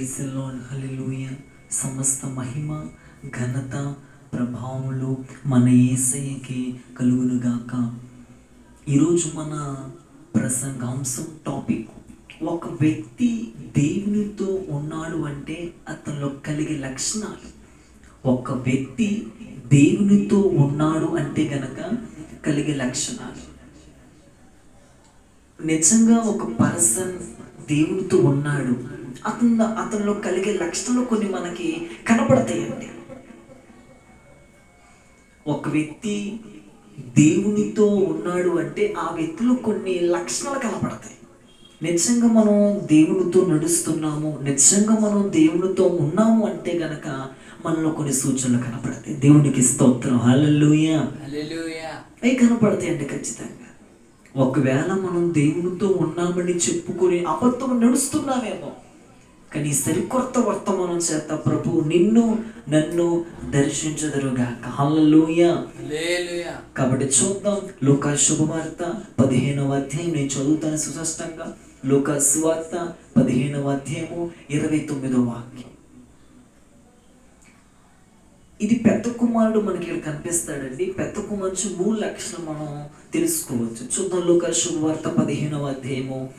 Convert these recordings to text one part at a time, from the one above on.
ప్రైజ్లో హల్లెలూయ సమస్త మహిమ ఘనత ప్రభావములు మన ఏసయ్యకి కలుగునుగాక. ఈరోజు మన ప్రసంగాంశం టాపిక్ ఒక వ్యక్తి దేవునితో ఉన్నాడు అంటే అతనిలో కలిగే లక్షణాలు. ఒక వ్యక్తి దేవునితో ఉన్నాడు అంటే గనక కలిగే లక్షణాలు. నిజంగా ఒక పర్సన్ దేవునితో ఉన్నాడు అతను అతనిలో కలిగే లక్షణాలు కొన్ని మనకి కనపడతాయండి. ఒక వ్యక్తి దేవునితో ఉన్నాడు అంటే ఆ వ్యక్తిలో కొన్ని లక్షణాలు కనపడతాయి. నిజంగా మనం దేవునితో నడుస్తున్నాము నిజంగా మనం దేవునితో ఉన్నాము అంటే గనక మనలో కొన్ని సూచనలు కనపడతాయి. దేవునికి స్తోత్రం. హల్లెలూయా. అవి కనపడతాయండి ఖచ్చితంగా. ఒకవేళ మనం దేవునితో ఉన్నామని చెప్పుకొని అబద్ధం నడుస్తున్నామేమో కానీ సరికొత్త వర్తమానం చేత ప్రభు నిన్ను నన్ను దర్శించదురుగాక. హల్లెలూయా. హల్లెలూయా. కాబట్టి చూద్దాం లోక శుభవార్త పదిహేనవ అధ్యాయం. నేను చదువుతాను సుస్పష్టంగా. లోక సువార్త పదిహేనవ అధ్యాయము ఇరవై తొమ్మిదో వాక్యం. ఇది పెద్ద కుమారుడు మనకి ఇక్కడ కనిపిస్తాడండి. పెద్ద కుమారుడు మూడు లక్షణం మనం తెలుసుకోవచ్చు. చూద్దాం లోక శుభవార్త పదిహేనవ అధ్యాయము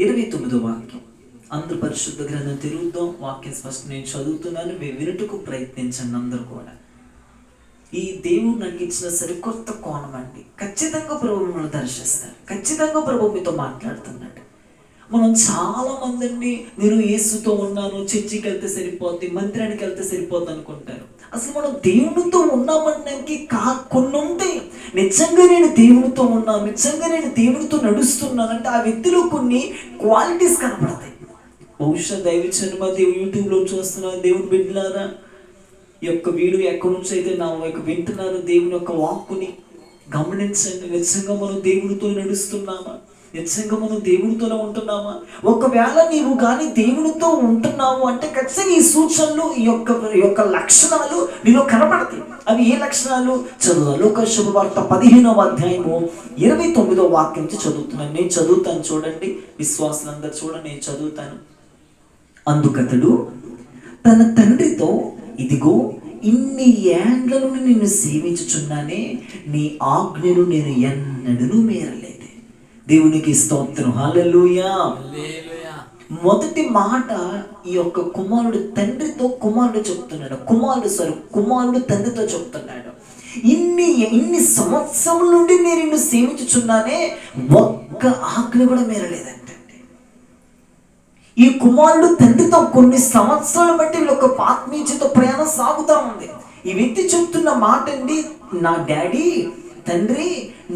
ఇరవై తొమ్మిదో వాక్యం. అందరు పరిశుద్ధ గ్రంథం తిరుగుద్దాం వాక్యం స్పష్టం నేను చదువుతున్నాను మేము వినుటకు ప్రయత్నించండి అందరూ కూడా. ఈ దేవుడు నాకు ఇచ్చిన సరికొత్త కోణం అండి. ఖచ్చితంగా ప్రభు మిమ్మల్ని దర్శిస్తారు. ఖచ్చితంగా ప్రభు మీతో మాట్లాడుతున్నాడు. మనం చాలా మందిని నేను యేసుతో ఉన్నాను చర్చికి వెళ్తే సరిపోద్ది మందిరానికి వెళ్తే సరిపోద్ది అనుకుంటారు. అసలు మనం దేవునితో ఉన్నామనడానికి కా కొన్ని ఉంటాయి నిజంగా నేను దేవునితో ఉన్నాను నిజంగా నేను దేవునితో నడుస్తున్నాను అంటే ఆ వ్యక్తిలో కొన్ని క్వాలిటీస్ కనపడతాయి. బహుశా దైవచనమ దేవుడు యూట్యూబ్లో చూస్తున్నా దేవుడు బిడ్డలారా ఈ యొక్క వీడియో ఎక్కడి నుంచి అయితే నా యొక్క వింటున్నారు దేవుని యొక్క వాక్కుని గమనించండి. నిజంగా మనం దేవుడితో నడుస్తున్నామా? నిజంగా మనం దేవుడితోనే ఉంటున్నామా? ఒకవేళ నీవు కానీ దేవునితో ఉంటున్నావు అంటే ఖచ్చితంగా ఈ సూచనలు ఈ యొక్క యొక్క లక్షణాలు నీలో కనపడతాయి అవి ఏ లక్షణాలు? చదువు లోక శుభవార్త పదిహేనవ అధ్యాయము ఇరవై తొమ్మిదో వాక్యం చదువుతున్నాను. నేను చదువుతాను చూడండి. విశ్వాసులందరూ చూడండి. నేను చదువుతాను. అందుకతడు తన తండ్రితో ఇదిగో ఇన్ని ఏండ్లను నిన్ను సేవించుచున్నానే నీ ఆజ్ఞను నేను ఎన్నడూ మేరలేదు. దేవునికి స్తోత్రం. హల్లెలూయా. మొదటి మాట ఈ యొక్క కుమారుడు తండ్రితో కుమారుడు చెప్తున్నాడు. కుమారుడు సార్ కుమారుడు తండ్రితో చెప్తున్నాడు. ఇన్ని ఇన్ని సంవత్సరం నుండి నేను నిన్ను సేవించుచున్నానే ఒక్క ఆజ్ఞ కూడా మేరలేదంటే. ఈ కుమారుడు తండ్రితో కొన్ని సంవత్సరాలు బట్టి వీళ్ళ యొక్క ఆత్మీయతతో ప్రయాణం సాగుతూ ఉంది. ఈ వ్యక్తి చెప్తున్న మాట అండి నా డాడీ తండ్రి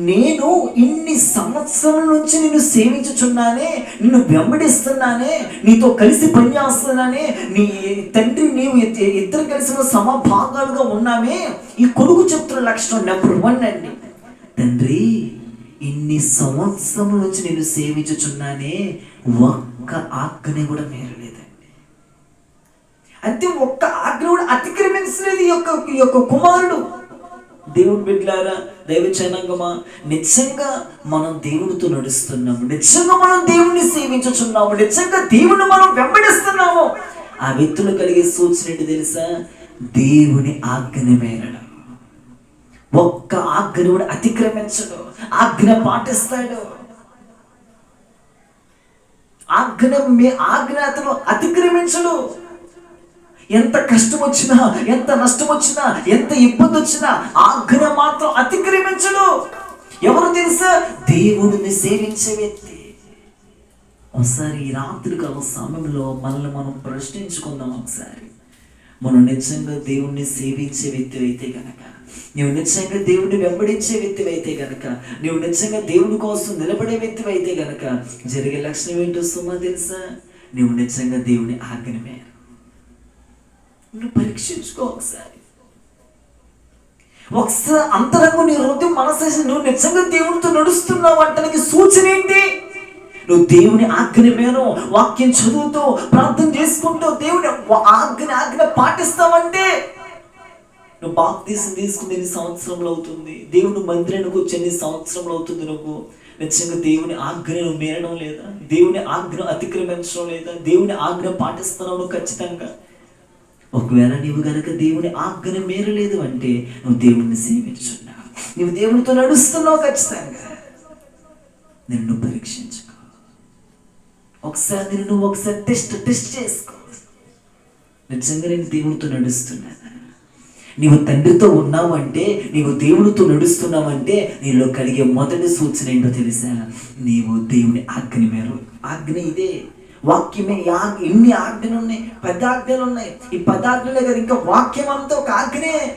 నేను ఇన్ని సంవత్సరాల నుంచి నిన్ను సేవించుచున్నానే నిన్ను వెంబడిస్తున్నానే నీతో కలిసి పనిచేస్తున్నానే నీ తండ్రి నీవు ఇద్దరు కలిసి సమభాగాలుగా ఉన్నామే. ఈ కొడుకు చెప్తున్న లక్షణం నెంబర్ వన్ అండి. తండ్రి ఇన్ని సంవత్సరం నుంచి నేను సేవించుచున్నానే ఒక్క ఆజ్ఞని కూడా మేరలేదండి. అంటే ఒక్క ఆజ్ఞ కూడా అతిక్రమించలేదు ఈ యొక్క ఈ యొక్క కుమారుడు. దేవుడు బిడ్డలారా దైవ జనాంగమా నిజంగా మనం దేవుడితో నడుస్తున్నాము నిజంగా మనం దేవుణ్ణి సేవించుచున్నాము నిజంగా దేవుని మనం వెంబడిస్తున్నాము. ఆ వ్యక్తులు కలిగే సూచన ఏంటి తెలుసా? దేవుని ఆజ్ఞని మేరడం. ఒక్క ఆజ్ఞను కూడా అతిక్రమించడు ఆజ్ఞ పాటిస్తాడు. ఆజ్ఞ మీ ఆజ్ఞ అతను అతిక్రమించడు ఎంత కష్టం వచ్చినా ఎంత నష్టం వచ్చినా ఎంత ఇబ్బంది వచ్చినా ఆజ్ఞ మాత్రం అతిక్రమించడు ఎవరు తెలుసా? దేవుడిని సేవించే వ్యక్తి. ఒకసారి ఈ రాత్రి కాల సమయంలో మనల్ని మనం ప్రశ్నించుకుందాం ఒకసారి. మనం నిజంగా దేవుణ్ణి సేవించే వ్యక్తి అయితే కనుక నువ్వు నిజంగా దేవుడిని వెంబడించే వ్యక్తి అయితే గనక నువ్వు నిజంగా దేవుడి కోసం నిలబడే వ్యక్తి అయితే గనక జరిగే లక్షణం ఏంటో సుమా తెలుసా? నువ్వు నిజంగా దేవుని ఆజ్ఞ మేర నువ్వు పరీక్షించుకో ఒకసారి. ఒకసారి అంతరంగం నీ హృదయం మనసేసి నువ్వు నిజంగా దేవునితో నడుస్తున్నావు అంటానికి సూచన ఏంటి? నువ్వు దేవుని ఆజ్ఞ మేను వాక్యం చదువుతూ ప్రార్థన చేసుకుంటూ దేవుని ఆజ్ఞ ఆజ్ఞ పాటిస్తావంటే నువ్వు బాప్తీసం తీసుకుని ఎన్ని సంవత్సరంలో అవుతుంది? దేవుడు మందిరానికి వచ్చి ఎన్ని సంవత్సరంలో అవుతుంది నువ్వు? నిజంగా దేవుని ఆజ్ఞను మేరడం లేదా? దేవుని ఆజ్ఞ అతిక్రమించడం లేదా? దేవుని ఆజ్ఞ పాటిస్తున్నావు ఖచ్చితంగా? ఒకవేళ నీవు గనక దేవుని ఆగ్రహం మేరలేదు అంటే నువ్వు దేవుణ్ణి సేవించున్నావు నువ్వు దేవునితో నడుస్తున్నావు ఖచ్చితంగా. నిన్ను పరీక్షించుకో. ఒకసారి నిన్ను నువ్వు ఒకసారి టెస్ట్ టెస్ట్ చేసుకో. నిజంగా నేను దేవునితో నడుస్తున్నాను? నీవు తండ్రితో ఉన్నావు అంటే నీవు దేవునితో నడుస్తున్నావంటే నీలో కలిగే మొదటి సూచన ఏంటో తెలుసా? నీవు దేవుని ఆజ్ఞని మేరు ఆజ్ఞ ఇదే. వాక్యమే ఎన్ని ఆజ్ఞలు ఉన్నాయి పెద్ద ఆజ్ఞలు ఉన్నాయి. ఈ పదార్థులే కదా ఇంకా వాక్యం అంతా ఒక ఆజ్ఞనే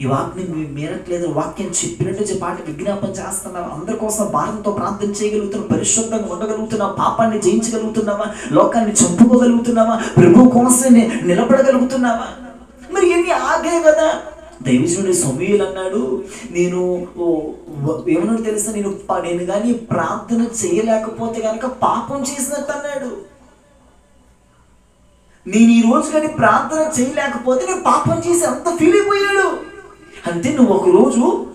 ఈ వాక్యం మీ- మేరట్లేదు వాక్యం చెప్పినట్టు చెప్పి పాట విజ్ఞాపన చేస్తున్నావా? అందరి కోసం భారంతో ప్రార్థన చేయగలుగుతున్నావు? పరిశుద్ధంగా ఉండగలుగుతున్నావా? పాపాన్ని జయించగలుగుతున్నావా? లోకాన్ని చంపుకోగలుగుతున్నావా? ప్రభు కోసం నిలబడగలుగుతున్నావా? మరి ఎన్ని ఆగే కదా? దైవజనుడు సమీయులు అన్నాడు నేను ఓ, ఏమన్నాడు తెలుసా? నేను నేను కానీ ప్రార్థన చేయలేకపోతే కనుక పాపం చేసినట్టు అన్నాడు. నేను ఈ రోజు కానీ ప్రార్థన చేయలేకపోతే నేను పాపం చేసి అంత ఫీల్ అయిపోయాడు. అంతే నువ్వు ఒకరోజు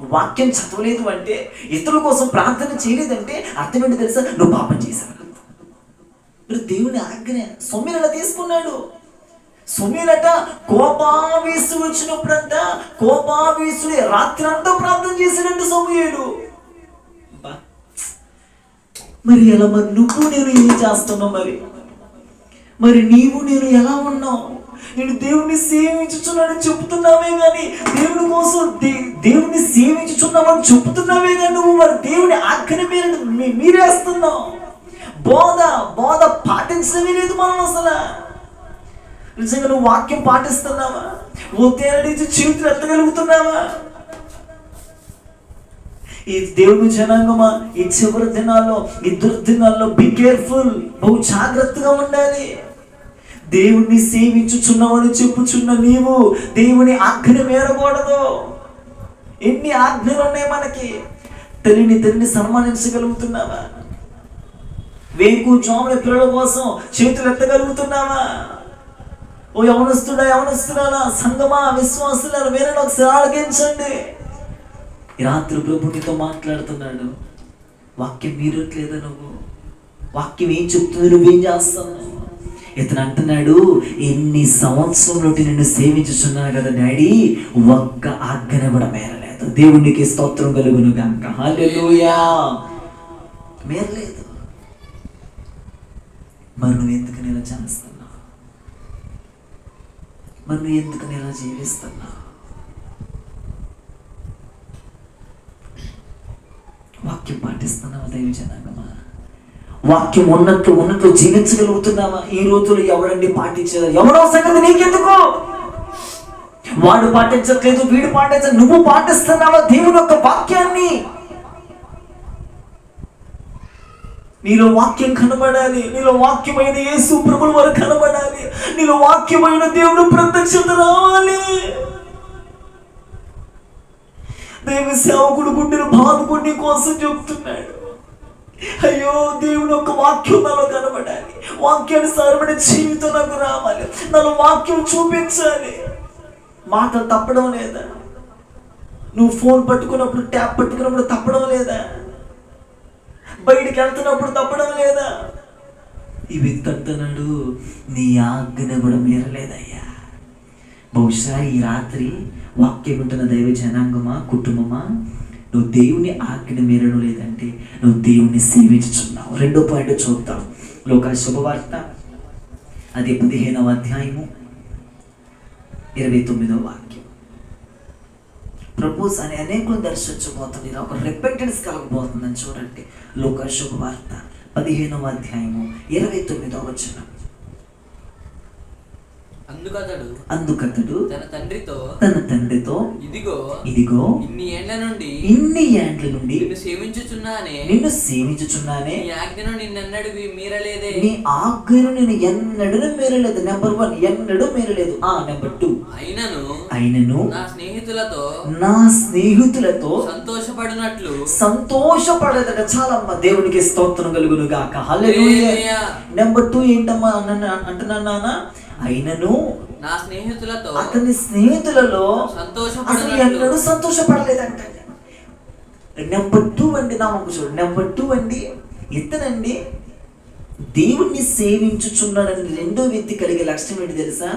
వాక్యం చదవలేదు అంటే ఇతరుల కోసం ప్రార్థన చేయలేదంటే అర్థం తెలుసా? నువ్వు పాపం చేశావు. దేవుని ఆజ్ఞ సొమ్మినలా తీసుకున్నాడు? సుమీలట కోపావేశుడు వచ్చినప్పుడంట కోపావేశుడే రాత్రి అంతా ప్రార్థన చేసినట్టు సమూహేలు మరి ఎలా మరి? నువ్వు నేను ఏం చేస్తున్నావు మరి? మరి నీవు నేను ఎలా ఉన్నావు? నేను దేవుణ్ణి సేవించుచున్నానని చెప్తున్నావే కానీ దేవుని కోసం దే- దేవుణ్ణి సేవించుచున్నామని చెప్తున్నావే కానీ నువ్వు మరి దేవుని ఆజ్ఞ మీద మీరేస్తున్నావు? బోధ బోధ పాటించడమే లేదు మనం అసలు. నిజంగా నువ్వు వాక్యం పాటిస్తున్నావా? ఓ నుంచి చేతులు ఎత్తగలుగుతున్నావా? ఈ దేవుని జనాంగమా ఈ చివరి దినాల్లో ఈ దుర్దినాల్లో బి కేర్ఫుల్ బహు జాగ్రత్తగా ఉండాలి. దేవుణ్ణి సేవించుచున్నావని చెప్పుచున్న నీవు దేవుని ఆజ్ఞ మేరకూడదు. ఎన్ని ఆజ్ఞలు ఉన్నాయి మనకి? తల్లిని తల్లిని సన్మానించగలుగుతున్నావా? వేకు జాముల పిల్లల కోసం చేతులు ఎత్తగలుగుతున్నావా? ఓ యవనస్తుడా యవనస్తురాలా సంగమా విశ్వాసులారా వేరే ఒకసారి ఆలకించండి. ఈ రాత్రి ప్రభు నీతో మాట్లాడుతున్నాడు. వాక్యం మీరట్లేదా నువ్వు? వాక్యం ఏం చెప్తుంది? నువ్వేం చేస్తున్నావు? ఇతను అంటున్నాడు ఎన్ని సంవత్సరంలో నిన్ను సేవించుచున్నాను కదా డాడీ ఒక్క ఆజ్ఞన కూడా మేరలేదు. దేవునికి స్తోత్రం కలుగును గంక. హల్లెలూయా. మేరలేదు. మరి నువ్వు ఎందుకు నేను చేస్తాను మరి ఎందుకు ఇలా జీవిస్తున్నా? వాక్యం పాటిస్తున్నావా దైవ జనాంగమా? వాక్యం ఉన్నట్లు ఉన్నట్లు జీవించగలుగుతున్నావా? ఈ రోజులు ఎవరండి పాటించారు ఎవరో సంగతి నీకెందుకు? వాడు పాటించట్లేదు వీడు పాటించ నువ్వు పాటిస్తున్నావా దేవుని యొక్క వాక్యాన్ని? నీలో వాక్యం కనబడాలి నీలో వాక్యమైన యేసు ప్రభుల వారు కనబడాలి. నీలో వాక్యమైన దేవుడు ప్రత్యక్షత రావాలి దేవి సేవకుడు గుండెను బాదుకుని కోసం చెప్తున్నాడు. అయ్యో దేవుని ఒక వాక్యం నాలో కనబడాలి. వాక్యానుసారమైన జీవితం నాకు రావాలి. నాలో వాక్యం చూపించాలి. మాట తప్పడం లేదా? నువ్వు ఫోన్ పట్టుకున్నప్పుడు ట్యాప్ పట్టుకున్నప్పుడు తప్పడం లేదా? బయటికి వెళ్తున్నప్పుడు తప్పడం లేదా? ఈ వ్యక్తి అంటున్నాడు నీ ఆజ్ఞ కూడా మీరలేదయ్యా. బహుశా ఈ రాత్రి వాక్యం ఉంటున్న దైవ జనాంగమా కుటుంబమా నువ్వు దేవుని ఆజ్ఞ మీరడం లేదంటే నువ్వు దేవుణ్ణి సేవించుచున్నావు. రెండో పాయింట్ చూద్దాం. లోక శుభవార్త. అది పదిహేనవ అధ్యాయము ఇరవై తొమ్మిదవ వాక్యం. ప్రపోజ్ అని అనేకులు దర్శించబోతుంది. ఒక రిపెంటెన్స్ కలగబోతుందని చూడండి. లోక శుభవార్త. పదిహేనవ అధ్యాయము ఇరవై తొమ్మిదవ వచనం. అందుకతడు అందుకతడు తన తండ్రితో తన తండ్రితో ఇదిగో ఇదిగో ఇన్ని ఏండ్ల నుండి ఇన్ని ఏండ్ల నుండి నిన్ను సేవించుచున్నానే. నిన్ను సేవించుచున్నానే. నీ ఆజ్ఞను నిన్నెన్నడు మీరలేదే. నీ ఆజ్ఞను నేను ఎన్నడూ మేరలేదు. నెంబర్ వన్ ఎన్నడూ మేరలేదు. ఆ నెంబర్ టూ అయినను అయినను నా స్నేహితులతో నా స్నేహితులతో సంతోషపడినట్లు. సంతోషపడేదట. చాలమ్మా దేవునికి స్తోత్రం కలుగును గాక హల్లెలూయా హల్లెలూయా. నెంబర్ టూ ఏంటమ్మా? అన్న అంటున్నాను నాన్న. అయినను నా స్నేహితులతో అతని స్నేహితులలో అసలు సంతోషపడినట్లు ఎన్నడూ సంతోషపడలేదంట. నెంబర్ టూ అండి నా ఒక చూడు నెంబర్ టూ అండి ఇతనండి దేవుణ్ణి సేవించుచున్నాడని రెండో వ్యక్తి కలిగే లక్షణం ఏంటి తెలుసా?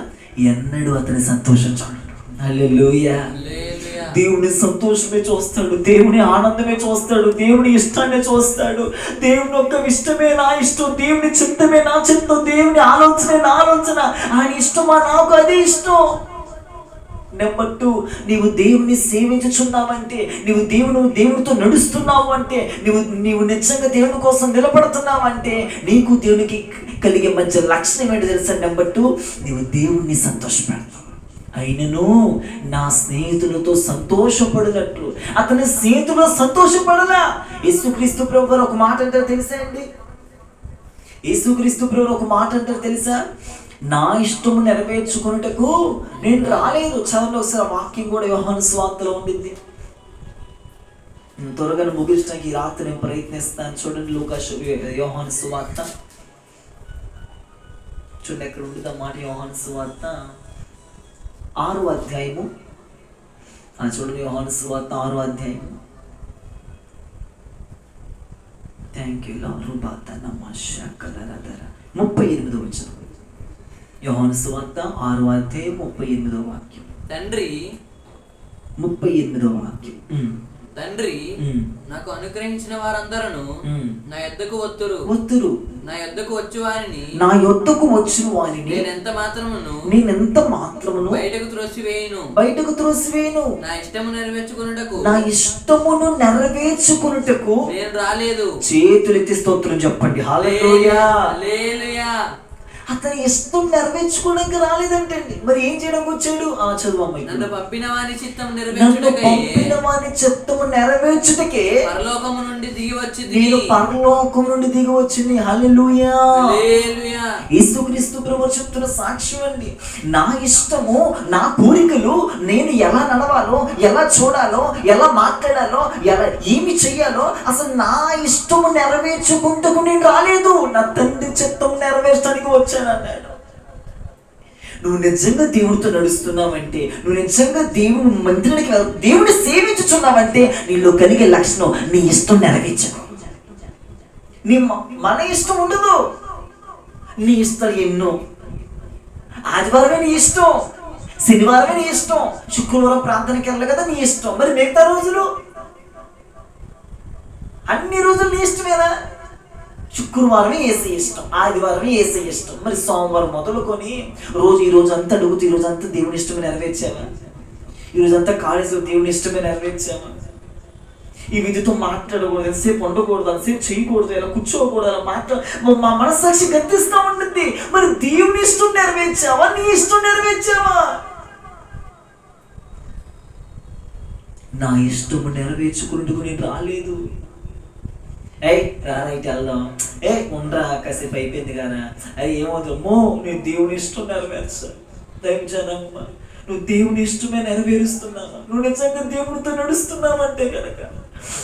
ఎన్నడూ అతని సంతోషం చూడడు. హల్లెలూయా. హల్లెలూయా. దేవుని సంతోషమే చూస్తాడు దేవుని ఆనందమే చూస్తాడు దేవుని ఇష్టాన్ని చూస్తాడు. దేవుని యొక్క ఇష్టమే నా ఇష్టం దేవుని చిత్తమే నా చిత్తం దేవుని ఆలోచనే నా ఆలోచన. ఆయన ఇష్టమా నాకు అదే ఇష్టం. నెంబర్ టూ నీవు దేవుని సేవించుచున్నావంటే నీవు దేవుని దేవునితో నడుస్తున్నావు అంటే నీవు నీవు నిజంగా దేవుని కోసం నిలబడుతున్నావంటే నీకు దేవునికి కలిగే మంచి లక్షణం ఏంటి తెలుసా? నెంబర్ టూ నీవు దేవుణ్ణి సంతోషపెడతావు. అయినను నా స్నేహితులతో సంతోషపడినట్లు. అతని స్నేహితులు సంతోషపడలా. యేసుక్రీస్తు ప్రభు గారు ఒక మాట అంటారు తెలుసా అండి? యేసుక్రీస్తు ప్రభు ఒక మాట అంటారు తెలుసా? నా ఇష్టము నెరవేర్చుకున్నటకు నేను రాలేదు. చదవండి ఒకసారి వాక్యం కూడా యోహాను స్వార్థలో ఉండింది. త్వరగా ముగించడానికి ఈ రాత్రి నేను ప్రయత్నిస్తాను. చూడండి లూకాస్ యోహాను సువార్త. చూడండి ఎక్కడ ఉంటుంది ఆ మాట యోహాను సువార్త. ఆరు అధ్యాయము. చూడండి యోహాను సువార్త ఆరు అధ్యాయము. థ్యాంక్ యూ నమస్కలరదర ముప్పై ఎనిమిదో వచ్చిన యోహాను సువార్త ఆరు అధ్యాయం ముప్పై ఎనిమిదో వాక్యం. తండ్రి ముప్పై ఎనిమిదో వాక్యం. తండ్రి నాకు అనుగ్రహించిన వారందరూ. నా యొద్దకు వత్తురు. వద్దురు నా యొద్దకు వచ్చి వారిని నా యొద్దకు వచ్చిన వారిని నేను ఎంత మాత్రమును నేనెంత మాత్రమును బయటకు త్రోసివేయును. బయటకు త్రోసివేను నా ఇష్టము నెరవేర్చుకున్నటకు నా ఇష్టమును నెరవేర్చుకున్నటకు నేను రాలేదు. చేతులెత్తి స్తోత్రం చెప్పండి. హల్లెలూయా. హల్లెలూయా. అతని ఇష్టం నెరవేర్చుకోవడానికి రాలేదంటండి. మరి ఏం చేయడానికి వచ్చాడు? ఆ చదువు అమ్మాయి నన్ను పంపిన వాని చిత్తం నెరవేర్చుటకై. పంపిన వాని చిత్తము నెరవేర్చుటకే పరలోకము నుండి దిగి వచ్చి నేను పరలోకం నుండి దిగి వచ్చింది. హల్లెలూయా. యేసుక్రీస్తు ప్రభు చెప్తున్న సాక్ష్యం అండి. నా ఇష్టము నా కోరికలు నేను ఎలా నడవాలో ఎలా చూడాలో ఎలా మాట్లాడాలో ఎలా ఏమి చెయ్యాలో అసలు నా ఇష్టము నెరవేర్చుకుంటూ నేను రాలేదు. నా తండ్రి చిత్తం నెరవేర్చడానికి వచ్చాను అన్నాడు నువ్వు నిజంగా దేవుడితో నడుస్తున్నావంటే నువ్వు నిజంగా దేవుని మందిరానికి దేవుడిని సేవించుచున్నావంటే నీలో కలిగే లక్షణం నీ ఇష్టం నెరవేర్చను నీ మన ఇష్టం ఉండదు. నీ ఇష్టం ఎన్నో. ఆదివారమే నీ ఇష్టం. శనివారమే నీ ఇష్టం. శుక్రవారం ప్రార్థనకి వెళ్ళాలి కదా నీ ఇష్టం. మరి మిగతా రోజులు? అన్ని రోజులు నీ ఇష్టమేనా? శుక్రవారమే ఏసీ ఇష్టం ఆదివారమే ఏసీ ఇష్టం. మరి సోమవారం మొదలుకొని రోజు ఈ రోజు అంతా అడుగుతూ ఈ రోజు అంతా దేవుని ఇష్టమే నెరవేర్చామా ఈ రోజు అంతా కాలేజీలో దేవుని ఇష్టమే నెరవేర్చామా ఈ విధితో మాట్లాడకూడదు ఎంతసేపు ఉండకూడదు అంతసేపు చేయకూడదు ఇలా కూర్చోకూడదు అలా మాట్లా మా- మా మనస్సాక్షి గర్తిస్తూ ఉంటుంది మరి దేవుని ఇష్టం నెరవేర్చావా? నీ ఇష్టం నెరవేర్చావా? నా ఇష్టము నెరవేర్చుకున్నట్టుకు నేను రాలేదు. ఏయ్ రారా వెళ్దాం ఏ ఉండరా కాసేపు అయిపోయింది కదా. అది ఏమవుతుంది? నువ్వు దేవుని ఇష్టం నెరవేర్చా దయచేనమ్మ నువ్వు దేవుని ఇష్టమే నెరవేరుస్తున్నావు. నువ్వు నిజంగా దేవుడితో నడుస్తున్నావంటే కనుక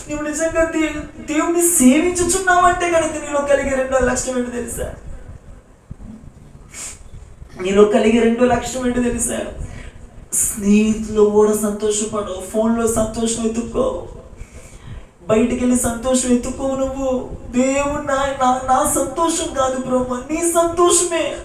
నువ్వు నిజంగా దే దేవుని సేవించుచున్నావంటే కనుక నీలో కలిగే రెండో లక్ష్యం ఏంటి తెలుసా? నీలో కలిగే రెండో లక్ష్యం ఏంటో తెలుసా? స్నేహితులు కూడా సంతోషపడవు ఫోన్లో సంతోషం ఎత్తుక్కో బయటికి వెళ్ళి సంతోషం ఎత్తుకో నువ్వు. దేవుడు నా నా- సంతోషం కాదు బ్రహ్మ నీ సంతోషమే.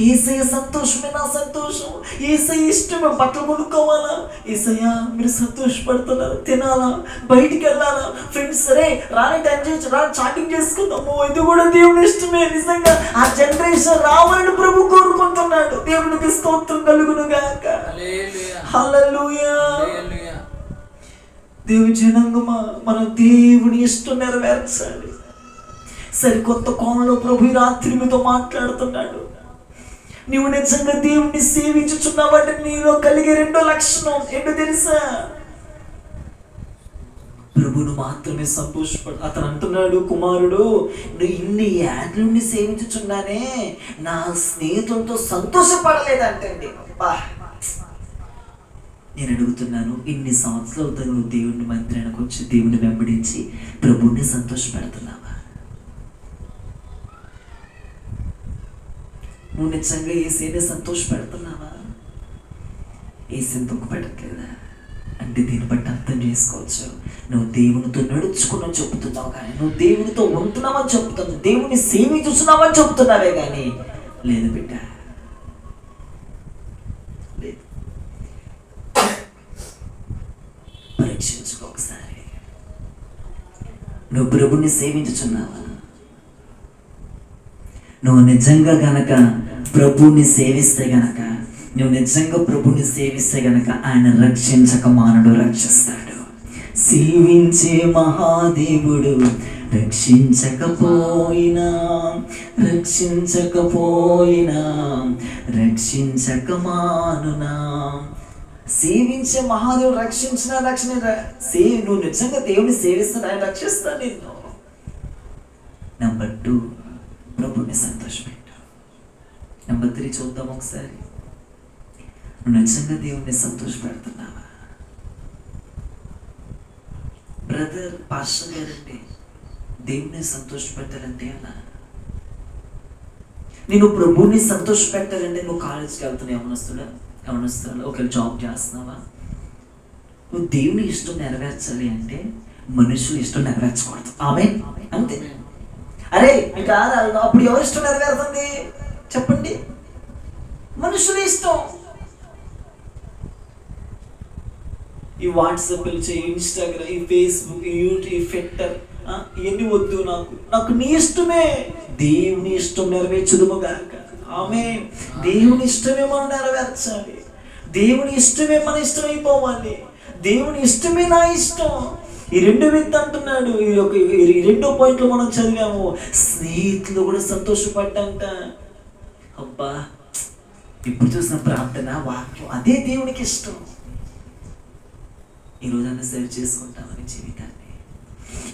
ఏసయ్య సంతోషమే నా సంతోషం. ఏసయ్య ఇష్టమే బట్టలు కొనుక్కోవాలా? ఏసయ్య మీరు సంతోషపడుతున్నారు? తినాలా? బయటికి వెళ్ళాలా ఫ్రెండ్స్ సరే రాని టైం చేసి రా చాటింగ్ చేసుకుందాము ఇది కూడా దేవుని ఇష్టమే నిజంగా. ఆ జనరేషన్ రావాలని ప్రభు కోరుకుంటున్నాడు. దేవునికి స్తోత్రం కలుగును గాక హల్లెలూయా. దేవుని జనంగమా మన దేవుని ఇష్టం నెరవేర్చాలి. సరికొత్త కోణంలో ప్రభు రాత్రి మీతో మాట్లాడుతున్నాడు. నీవు నిజంగా దేవుణ్ణి సేవించుచున్నావంటే నీలో కలిగే రెండో లక్షణం ఏంటో తెలుసా? ప్రభును మాత్రమే సంతోషపడు అతను అంటున్నాడు కుమారుడు నువ్వు ఇన్ని ఏళ్ళ సేవించుచున్నానే నా స్నేహితులతో సంతోషపడలేదంటండి. అబ్బా! నేను అడుగుతున్నాను ఇన్ని సంవత్సరాలతో నువ్వు దేవుని మందిరానికి వచ్చి దేవుని వెంబడించి సంతోష సంతోషపెడుతున్నావా? నువ్వు నిజంగా ఏసీని సంతోషపెడుతున్నావా? ఏసీని దుఃఖ పెట్టట్లేదా అంటే దీన్ని బట్టి అర్థం చేసుకోవచ్చు. నువ్వు దేవునితో నడుచుకున్నావు చెప్తున్నావు కానీ నువ్వు దేవునితో ఉంటున్నావని చెప్తున్నావు దేవుని చూస్తున్నావని చెప్తున్నావే కానీ లేదు బిడ్డ లేదు పరీక్షించుకో ఒకసారి నువ్వు ప్రభుని సేవించుచున్నావా? నువ్వు నిజంగా గనక ప్రభుని సేవిస్తే గనక నువ్వు నిజంగా ప్రభుని సేవిస్తే గనక ఆయన రక్షించక మానడు రక్షిస్తాడు. సేవించే మహాదేవుడు రక్షించకపోయినా రక్షించకపోయినా రక్షించక మానునా. సేవించే మహాదేవుడు రక్షించిన రక్షణ సేవి నువ్వు నిజంగా దేవుని సేవిస్తాను ఆయన రక్షిస్తా నిన్ను. నెంబర్ టూ ప్రభుని సంతోషపెట్టు. నెంబర్ త్రీ చూద్దాం ఒకసారి. నువ్వు నిజంగా దేవుణ్ణి సంతోషపెడుతున్నావా? బ్రదర్ పాస్టర్ గారండి దేవుణ్ణి సంతోషపెట్టాలంటే అలా నేను ప్రభుని సంతోషపెట్టాలంటే నువ్వు కాలేజీకి వెళ్తున్నావు ఏమనొస్తున్నా ఏమనొస్తున్నా ఒకవేళ జాబ్ చేస్తున్నావా? నువ్వు దేవుని ఇష్టం నెరవేర్చాలి అంటే మనుషులు ఇష్టం నెరవేర్చకూడదు. ఆమె అంతే. అరే మీకు కాదు అప్పుడు ఎవరి ఇష్టం నెరవేరుతుంది? చెప్పండి. మనుషుల ఇష్టం. ఈ వాట్సాప్ చేయి ఇన్స్టాగ్రామ్ ఈ ఫేస్బుక్ ఈ యూట్యూబ్ ఈ ఫిట్టర్ ఇవన్నీ వద్దు నాకు. నాకు నీ ఇష్టమే. దేవుని ఇష్టం నెరవేర్చుదుము గాక. ఆమె దేవుని ఇష్టమే మనం నెరవేర్చాలి. దేవుని ఇష్టమే మన ఇష్టమైపోవాలి దేవుని ఇష్టమే నా ఇష్టం. ఈ రెండు వ్యక్తి అంటున్నాడు. ఈ ఒక ఈ రెండో పాయింట్లు మనం చదివాము. స్నేహితులు కూడా సంతోషపడ్డంట. అబ్బా ఇప్పుడు చూసిన ప్రార్థన వాక్యం అదే దేవునికి ఇష్టం. ఈ రోజన్నా సేవ్ చేసుకుంటామని జీవితాన్ని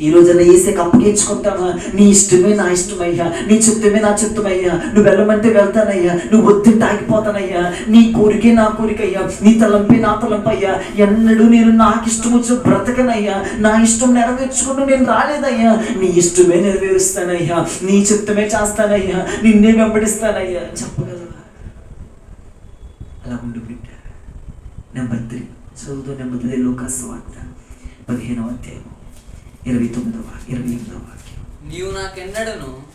ఈ రోజన్నా ఏసేకి అప్పగించుకుంటామా నీ ఇష్టమే నా ఇష్టమయ్యా. నీ చిత్తమే నా చిత్తమయ్యా. నువ్వు వెళ్ళమంటే వెళ్తానయ్యా. నువ్వు వద్దంటే తాగిపోతానయ్యా. నీ కోరికే నా కోరికయ్యా. నీ తలంపే నా తలంపయ్యా. ఎన్నడూ నేను నాకు ఇష్టం వచ్చి బ్రతకనయ్యా. నా ఇష్టం నెరవేర్చుకుంటూ నేను రాలేదయ్యా. నీ ఇష్టమే నెరవేరుస్తానయ్యా. నీ చిత్తమే చేస్తానయ్యా. నిన్నే వెంబడిస్తానయ్యా. చెప్పగలవా? అలా ఉండు బిడ్డ నెంబర్ త్రీ. చదువుతూ నెంబర్ త్రీ లోకాసు వార్త పదిహేనవ అధ్యాయం ఇరవై తొమ్మిదవ ఇరవై ఎనిమిదవ వాక్యం. నీవు నాకెన్నడను?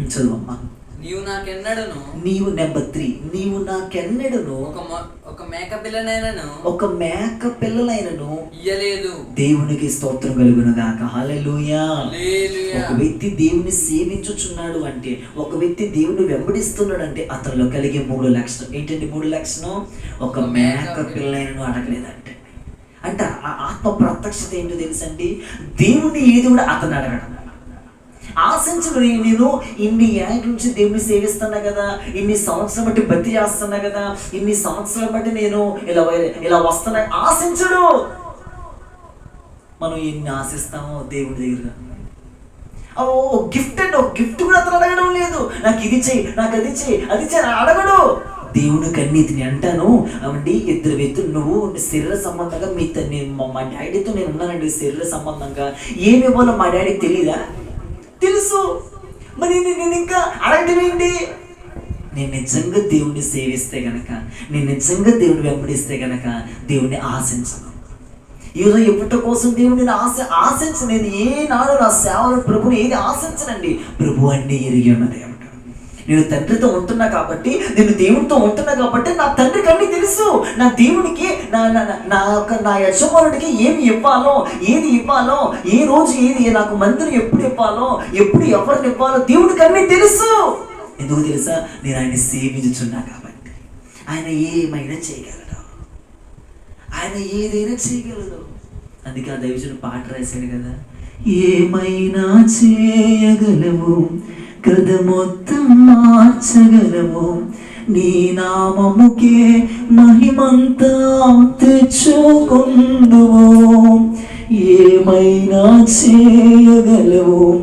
చదువమ్మా. నీవు నాకెన్నడను? నీవు నెంబర్ త్రీ. నీవు నాకెన్నడను? ఒక ఒక మేక పిల్లనైనను? ఒక మేక పిల్లలైనను? ఇయ్యలేదు. దేవునికి స్తోత్రం కలుగును గాక హల్లెలూయా. ఒక వ్యక్తి దేవుని సేవించుచున్నాడు అంటే ఒక వ్యక్తి దేవుని వెంబడిస్తున్నాడు అంటే అతనిలో కలిగే మూడు లక్షణం. ఏంటండి మూడు లక్షణం? ఒక మేక పిల్లలను అడగలేదంటే. అంటే ఆ ఆత్మ ప్రత్యక్షత ఏంటో తెలుసండి? దేవుణ్ణి ఏది కూడా అతను అడగడం. ఆశించను నేను ఇన్ని ఏళ్ళ నుంచి దేవుని సేవిస్తున్నా కదా ఇన్ని సంవత్సరాలు బట్టి బతి చేస్తున్నా కదా ఇన్ని సంవత్సరాలు బట్టి నేను ఇలా ఇలా వస్తున్నా ఆశించడు. మనం ఎన్ని ఆశిస్తామో దేవుడి దగ్గర. ఓ గిఫ్ట్ అండి ఒక గిఫ్ట్ కూడా అతను అడగడం లేదు. నాకు ఇది చెయ్యి నాకు అది చెయ్యి అది చెయ్యి అడగడు. అడగడు దేవుని కన్నీతిని అంటాను. అవండి ఇద్దరు వ్యక్తులు నువ్వు శరీర సంబంధంగా మీ నేను మా- డాడీతో నేను ఉన్నానండి శరీర సంబంధంగా. ఏమి ఇవ్వాలో మా డాడీకి తెలీదా? తెలుసు. మరి నేను ఇంకా అడగడం ఏంటి? నేను నిజంగా దేవుణ్ణి సేవిస్తే గనక నేను నిజంగా దేవుని వెంబడిస్తే గనక దేవుణ్ణి ఆశించను. ఏదో ఇప్పటి కోసం దేవుడిని నేను ఆశ ఆశించను? నేను ఏనాడు నా సేవలు ప్రభుని ఏది ఆశించనండి? ప్రభు అండి ఎరిగి ఉన్నది. నేను తండ్రితో ఉంటున్నా కాబట్టి నేను దేవునితో ఉంటున్నా కాబట్టి నా తండ్రికి అన్ని తెలుసు. నా దేవునికి నా నా నా- యొక్క నా యజమానుడికి ఏమి ఇవ్వాలో ఏది ఇవ్వాలో ఏ రోజు ఏది నాకు మందిరం ఎప్పుడు ఇవ్వాలో ఎప్పుడు ఎవరిని ఇవ్వాలో దేవుడికి అన్ని తెలుసు. ఎందుకు తెలుసా? నేను ఆయన సేవించుచున్నా కాబట్టి. ఆయన ఏమైనా చేయగలడు? ఆయన ఏదైనా చేయగలడు. అందుకే ఆ దైవజుడు పాట రాశాడు కదా ఏమైనా చేయగలవు కథ మొత్తం మార్చగలవు. నీ నామముకే మహిమంతా తెచ్చుకుందువు. ఏమైనా చేయగలవు.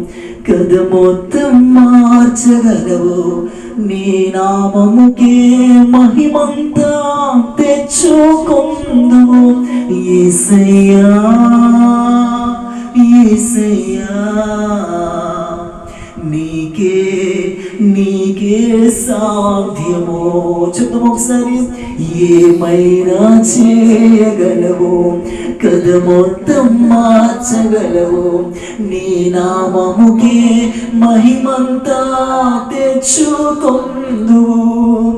కథ మొత్తం మార్చగలవు. నీ నామముకే మహిమంతా తెచ్చుకుందువు. ఏసయ్యా ఏసయ్యా. నీకే నీకే సాధ్యమో? చెప్తాము ఒకసారి? ఏమైనా చేయగలవు? కథ మొత్తం మార్చగలవు? నీ నామముకే మహిమంతా తెచ్చుకొందువు.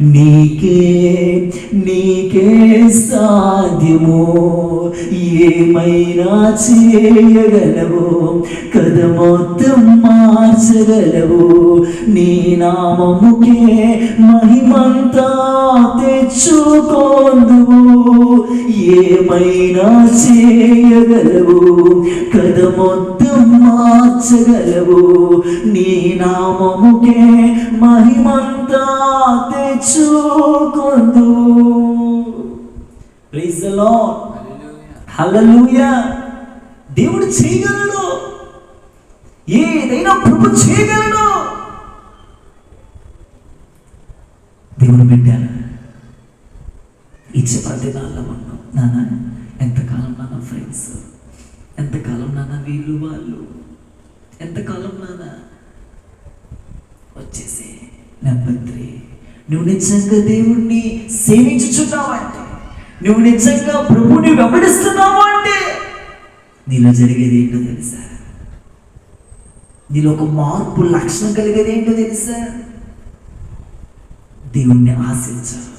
నీకే నీకే సాధ్యమో? ఏమైనా చేయగలవో? కథ మొత్తం మార్చగలవో? నీ నామముకే మహిమంతా తెచ్చుకోందువు. ఏమైనా చేయగలవు? కథ మొత్తం మార్చగలవు? నీ నామముకే మహిమంతా తెచ్చు తెచ్చుకొందు ప్రైజ్ ద లార్డ్ హల్లెలూయా దేవుడు చేయగలడు. ఏదైనా ప్రభు చేయగలడు. దేవుడు పెట్టాను ఇచ్చే ప్రతి దానిలో ఉన్నాం. నాన్న ఎంతకాలం నాన్న ఫ్రెండ్స్ ఎంతకాలం నాన్న వీళ్ళు వాళ్ళు? ఎంతకాలం నాన్న? వచ్చేసి నెంబర్ త్రీ నువ్వు నిజంగా దేవుణ్ణి సేవించుచున్నావు అంటే నువ్వు నిజంగా ప్రభుని వెంబడిస్తున్నావు అంటే నీలో జరిగేది ఏంటో తెలుసా? నీలో ఒక మార్పు లక్షణం కలిగేది ఏంటో తెలుసా? దేవుణ్ణి ఆశించావు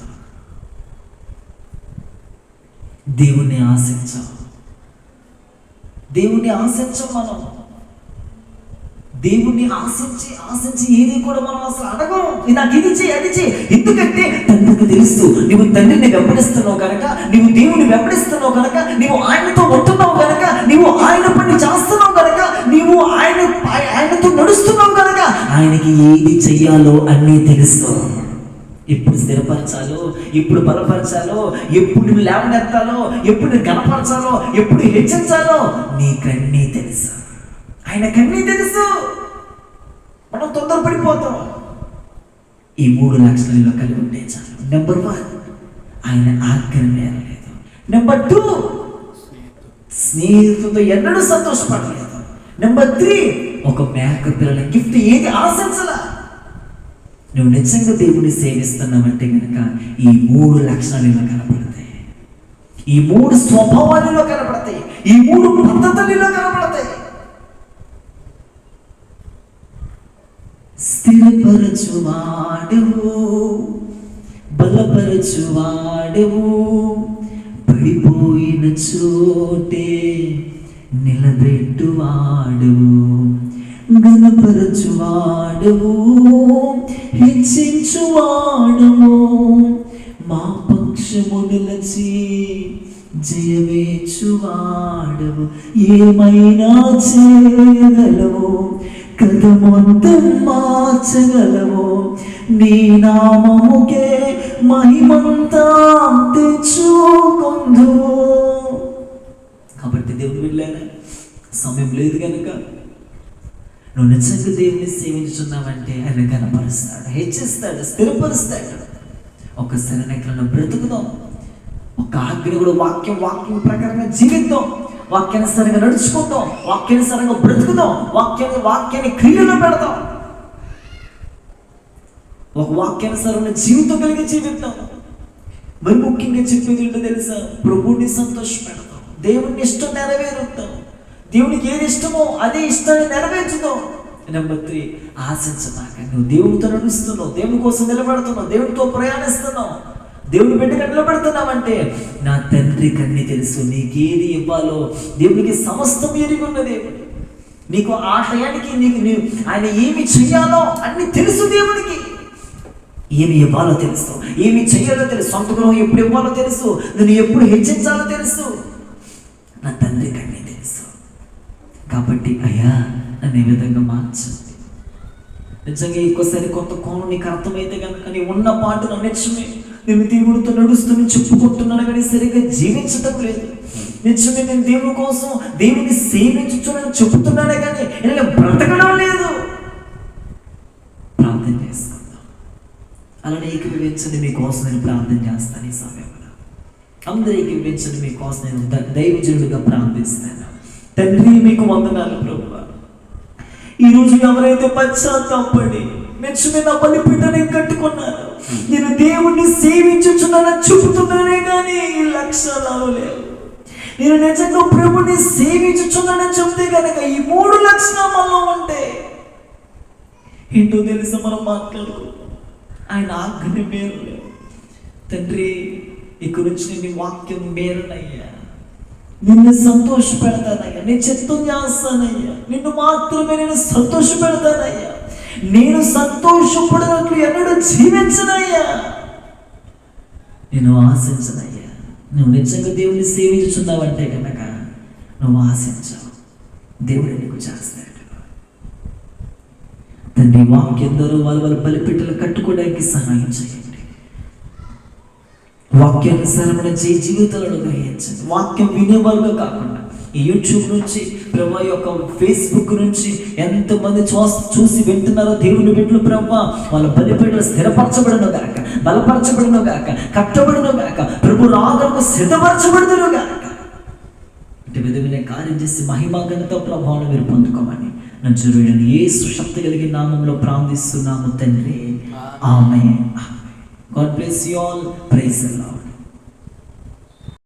దేవుణ్ణి ఆశించావు దేవుణ్ణి ఆశించం మనం. దేవుణ్ణి ఆశించి ఆశించి ఏది కూడా మనం అసలు అడగం. నాకు ఇది చేయి అది చేయి. ఎందుకంటే తండ్రికి తెలుసు నువ్వు తండ్రిని వెంబడిస్తున్నావు కనుక నువ్వు దేవుని వెంబడిస్తున్నావు కనుక నువ్వు ఆయనతో ఉంటున్నావు కనుక నువ్వు ఆయన పని చేస్తున్నావు కనుక నువ్వు ఆయన ఆయనతో నడుస్తున్నావు కనుక ఆయనకి ఏది చెయ్యాలో అన్నీ తెలుసు ఎప్పుడు స్థిరపరచాలో ఎప్పుడు బలపరచాలో ఎప్పుడు లేవనెత్తాలో ఎప్పుడు నువ్వు గనపరచాలో ఎప్పుడు హెచ్చించాలో నీకన్నీ తెలుసు? ఆయనకన్నీ తెలుసు. మనం తొందరపడిపోతాం. ఈ మూడు లక్షణాలలో కలిగి ఉంటే చాలు. నెంబర్ వన్ ఆయన ఆజ్ఞను మేరలేదు నెంబర్ టూ స్నేహితులతో ఎన్నడూ సంతోషపడలేదు. నెంబర్ త్రీ ఒక మేక పిల్లల గిఫ్ట్ ఏది ఆశించలా? నువ్వు నిజంగా దేవుని సేవిస్తున్నావంటే కనుక ఈ మూడు లక్షణాలలో కనపడతాయి ఈ మూడు స్వభావాలలో కనపడతాయి ఈ మూడు పద్ధతులలో కనపడతాయి స్థిరపరచువాడవు బలపరచువాడవు పడిపోయిన చోటే నిలబెట్టువాడవు గణపరచువాడవు హెచ్చించువాడవు మా పక్షము నిలచి జయమేచువాడవు. ఏమైనా చేయగలవు కథ మొత్తం మార్చగలవో నీ నామముకే మహిమంతా తెచ్చుకొందు. కాబట్టి దేవుని వెళ్ళాను సమయం లేదు కనుక నువ్వు నిజంగా దేవుని సేవించున్నావంటే ఆయన కనపరుస్తాడు హెచ్చిస్తాడు స్థిరపరుస్తాడు. ఒక్కసారి ఎక్కడ బ్రతుకుదాం. ఒక ఆజ్ఞ కూడా వాక్యం వాక్యం ప్రకారంగా జీవిద్దాం. వాక్యానుసారంగా నడుచుకుందాం వాక్యానుసారంగా బ్రతుకుదాం వాక్యాన్ని వాక్యాన్ని క్రియలో పెడదాం. ఒక వాక్యానుసారమైన జీవితం కలిగి జీవిద్దాం మరి ముఖ్యంగా చెప్పేది ఏంటో తెలుసా? ప్రభువుని సంతోషపెడతాం దేవుని ఇష్టం నెరవేరుద్దాం. దేవునికి ఏది ఇష్టమో అదే ఇష్టాన్ని నెరవేర్చుదాం. నెంబర్ త్రీ ఆశించదాకా నువ్వు దేవునితో నడుస్తున్నావు దేవుని కోసం నిలబడుతున్నావు దేవునితో ప్రయాణిస్తున్నావు. దేవుని బిడ్డగా నిలబడుతున్నావంటే నా తండ్రి కన్నీ తెలుసు నీకేది ఇవ్వాలో దేవునికి సమస్తం ఎరిగి దేవుడు నీకు ఆ టయానికి నీకు నీ- ఆయన ఏమి చేయాలో అన్ని తెలుసు దేవునికి. ఏమి ఇవ్వాలో తెలుసు ఏమి చెయ్యాలో తెలుసు సొంత గృహం ఎప్పుడు ఇవ్వాలో తెలుసు నేను ఎప్పుడు హెచ్చించాలో తెలుసు. నా తండ్రి కన్నీ తెలుసు. కాబట్టి అయ్యా నన్ను ఏ విధంగా మార్చు నిజంగా ఇంకోసారి కొంత కోణం నీకు అర్థమైతే కనుక నీ ఉన్న పాటను నిజమే నేను దేవుడితో నడుస్తున్న చెప్పుకుంటున్నాను కానీ సరిగ్గా జీవించటం లేదు. నిజమే నేను దేవుని కోసం దేవుని సేవించుచునని చెప్తున్నానే కానీ ఇలా బ్రతకడం లేదు. అలానే ఏకీభవించండి మీకోసం నేను ప్రార్థన చేస్తాను ఈ సమయంలో. అందరూ ఏకీభవించండి మీకోసం నేను దైవజనుడిగా ప్రార్థిస్తాను. తండ్రి మీకు వందనాలు ప్రభు ఈరోజు ఎవరైతే పశ్చాత్తాపడి మెచ్చుమైన బలిపీఠని కట్టుకున్నారు నేను దేవుణ్ణి సేవించుచున్నానని చెబుతున్నానే కానీ ఈ లక్షణాలు లేవు. నేను నిజంగా ప్రభుని సేవించుచున్నానని చెప్తే కనుక ఈ మూడు లక్షణాలు మనలో ఉంటే ఏంటో తెలుసా మనం మాట్లాడుకుంటాం ఆయన ఆజ్ఞ మేరు తండ్రి ఇక నుంచి నీ వాక్యం మేరనయ్యా నిన్ను సంతోష పెడతానయ్యా నేను చిత్తం చేస్తానయ్యా నిన్ను మాత్రమే నేను సంతోష పెడతానయ్యా నేను సంతోషపడినట్లు ఎన్నడూ జీవించనయ్యా. నేను ఆశించనయ్యా. నువ్వు నిజంగా దేవుని సేవించుచున్నావంటే కనుక నువ్వు ఆశించవు. దేవుడు నీకు చేస్తాడు. తండ్రి వాక్యందరూ వాళ్ళ వాళ్ళ బలిపెట్టలు కట్టుకోవడానికి సహాయం చేయండి. వాక్యానుసారమైన జీ జీవితాలను గ్రహించండి. వాక్యం వినేవాళ్ళుగా కాకుండా ఈ యూట్యూబ్ నుంచి ప్రభా యొక్క ఫేస్బుక్ నుంచి ఎంతమంది చూస్ వింటున్నారో దేవుని బిడ్డలు ప్రభా వాళ్ళ బలిపీటలు స్థిరపరచబడిన గాక బలపరచబడిన గాక కట్టబడిన గాక ప్రభు రాగలకు సిద్ధపరచబడిన గాక. ఇటు విధమైన కార్యం చేసి మహిమా ఘనత ప్రభావం మీరు పొందుకోమని నచ్చురుడని ఏ సుశక్తి కలిగిన నామంలో ప్రార్థిస్తున్నాము తండ్రి. ఆమె god bless you all praise lord